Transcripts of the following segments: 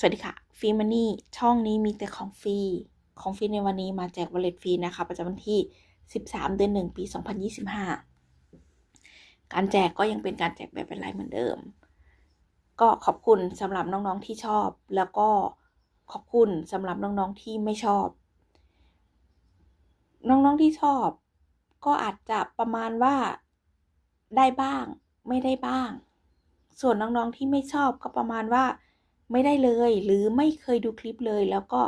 สวัสดีค่ะฟรีมันนี่ช่องนี้มีแต่ของฟรีของฟรีในวันนี้มาแจกวอลเล็ตฟรีนะคะ ประจำวันที่ 13 เดือน 1 ปี 2025 การแจกก็ยังเป็นการแจกแบบเป็นไลน์เหมือนเดิม ก็ขอบคุณสำหรับน้องๆที่ชอบ แล้วก็ขอบคุณสำหรับน้องๆที่ไม่ชอบ น้องๆที่ชอบ ก็อาจจะประมาณว่าได้บ้าง ไม่ได้บ้าง ส่วนน้องๆที่ไม่ชอบก็ประมาณว่า ไม่ได้เลย หรือไม่เคยดูคลิปเลยแล้วก็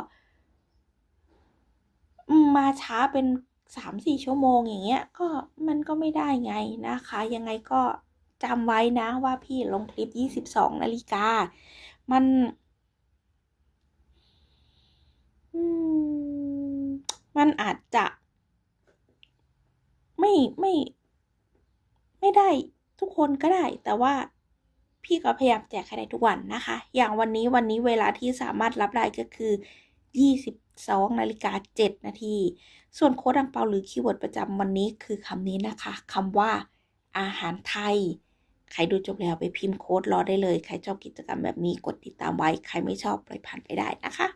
มาช้าเป็นสามสี่ชั่วโมงอย่างเงี้ย ก็มันก็ไม่ได้ไงนะคะ ยังไงก็จำไว้นะว่าพี่ลงคลิปยี่สิบสองนาฬิกา มันมันอาจจะไม่ไม่ ไม่ได้ทุกคนก็ได้แต่ว่า พี่ก็พยายามแจกให้ได้ทุกวันนะคะ อย่างวันนี้วันนี้เวลาที่สามารถรับได้ก็คือ 22นาฬิกา7นาที ส่วนโค้ดอังเปาหรือคีย์เวิร์ดประจำวันนี้คือคำนี้นะคะคำว่าอาหารไทย ใครดูจบแล้วไปพิมพ์โค้ดรอได้เลย ใครชอบกิจกรรมแบบนี้กดติดตามไว้ ใครไม่ชอบปล่อยผ่านไปได้นะคะ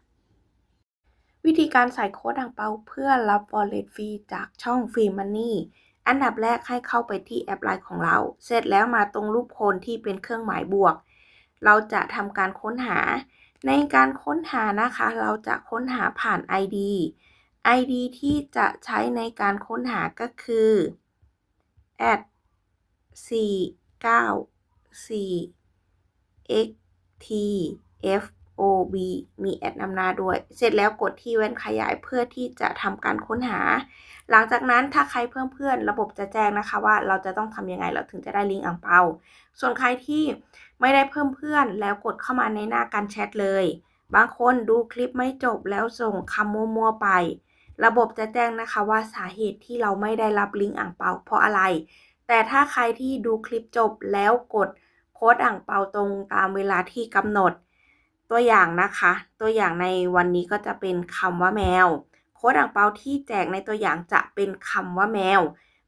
วิธีการใส่โค้ดอังเปาเพื่อรับ wallet ฟรีจากช่องฟรีมันนี่ อันดับแรกให้เข้าไปที่แอปไลน์ของเรา เสร็จแล้วมาตรงรูปโคนที่เป็นเครื่องหมายบวก เราจะทำการค้นหา ในการค้นหานะคะ เราจะค้นหาผ่าน ID ID ที่จะใช้ในการค้นหาก็คือ at 4 9 4 x t f o b มีแอดนำหน้าด้วย เสร็จแล้วกดที่แว่นขยายเพื่อที่จะทำการค้นหา หลังจากนั้นถ้าใครเพิ่มเพื่อนระบบจะแจ้งนะคะว่าเราจะต้องทำยังไงเราถึงจะได้ลิงก์อ่างเปา ส่วนใครที่ไม่ได้เพิ่มเพื่อนแล้วกดเข้ามาในหน้าการแชทเลย บางคนดูคลิปไม่จบแล้วส่งคำมั่วๆไป ระบบจะแจ้งนะคะว่าสาเหตุที่เราไม่ได้รับลิงก์อ่างเปาเพราะอะไร แต่ถ้าใครที่ดูคลิปจบแล้วกดโค้ดอ่างเปาตรงตามเวลาที่กำหนด ตัวอย่างนะคะ ตัวอย่างในวันนี้ก็จะเป็นคำว่าแมว โค้ดอ่างเปาที่แจกในตัวอย่างจะเป็นคำว่าแมว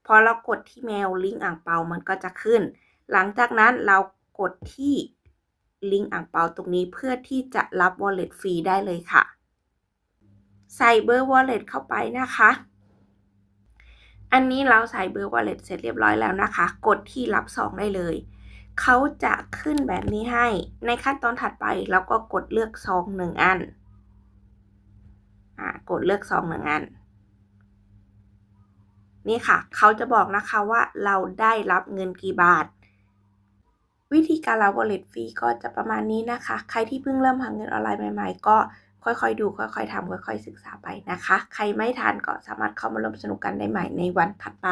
พอเรากดที่แมวลิงก์อ่างเปามันก็จะขึ้น หลังจากนั้นเรากดที่ลิงก์อ่างเปาตรงนี้เพื่อที่จะรับ wallet ฟรีได้เลยค่ะ ใส่เบอร์ wallet เข้าไปนะคะ อันนี้เราใส่เบอร์ wallet เสร็จเรียบร้อยแล้วนะคะ กดที่รับซองได้เลย เขาจะขึ้นแบบนี้ให้ ในขั้นตอนถัดไปเราก็กดเลือกซองหนึ่งอัน อ่ากดเลือกซองหนึ่งอัน นี่ค่ะ เขาจะบอกนะคะว่าเราได้รับเงินกี่บาท วิธีการรับ wallet ฟรีก็จะประมาณนี้นะคะ ใครที่เพิ่งเริ่มหาเงินออนไลน์ใหม่ ๆ ก็ค่อยๆ ดู ค่อยๆทำค่อยๆ ศึกษาไปนะคะ ใครไม่ทันก็สามารถเข้ามาร่วมสนุกกันได้ใหม่ในวันถัดไป